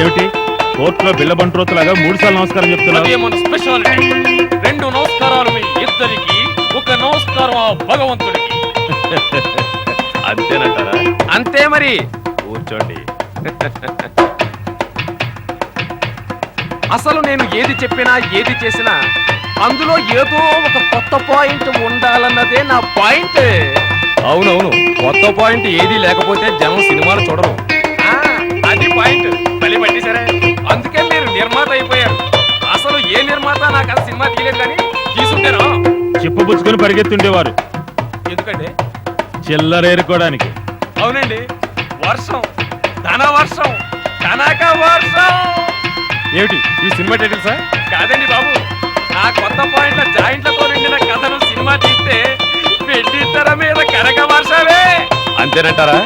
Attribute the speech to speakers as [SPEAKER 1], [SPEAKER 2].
[SPEAKER 1] అదేమిటి కోర్టులో బిళ్ళ బంట్రోతులాగా మూడు సార్లు నమస్కారం చెప్తున్నావు.
[SPEAKER 2] అదే మన స్పెషాలిటీ. రెండు నమస్కారాలు మీ ఇద్దరికి ఒక నమస్కారం ఆ భగవంతుడికి.
[SPEAKER 1] అంతేనంటారా?
[SPEAKER 2] అంతే మరి.
[SPEAKER 1] కూర్చోండి.
[SPEAKER 2] అసలు నేను ఏది చెప్పినా ఏది చేసినా అందులో ఏదో ఒక కొత్త పాయింట్ ఉండాలన్నదే నా పాయింట్.
[SPEAKER 3] అవునవును. కొత్త పాయింట్ ఏది లేకపోతే జనం సినిమాలు చూడరు.
[SPEAKER 2] అది సినిమా తీయలేదు కానీ తీసుంటాను
[SPEAKER 1] చిప్పబుచ్చుకొని పరిగెత్తుండేవారు.
[SPEAKER 2] ఎందుకంటే
[SPEAKER 1] చిల్లరేరుకోవడానికి
[SPEAKER 2] అవునండి. వర్షం. ధన వర్షం. కనక వర్షం.
[SPEAKER 3] ఏమిటి? ఈ సినిమా టైటిల్ సార్
[SPEAKER 2] కాదండి బాబు. ఆ కొత్త పాయింట్ల జాయింట్లతో నిండిన కథను సినిమా తీస్తే తెర మీద కనక వర్షాలే
[SPEAKER 3] అంతేనంటారా?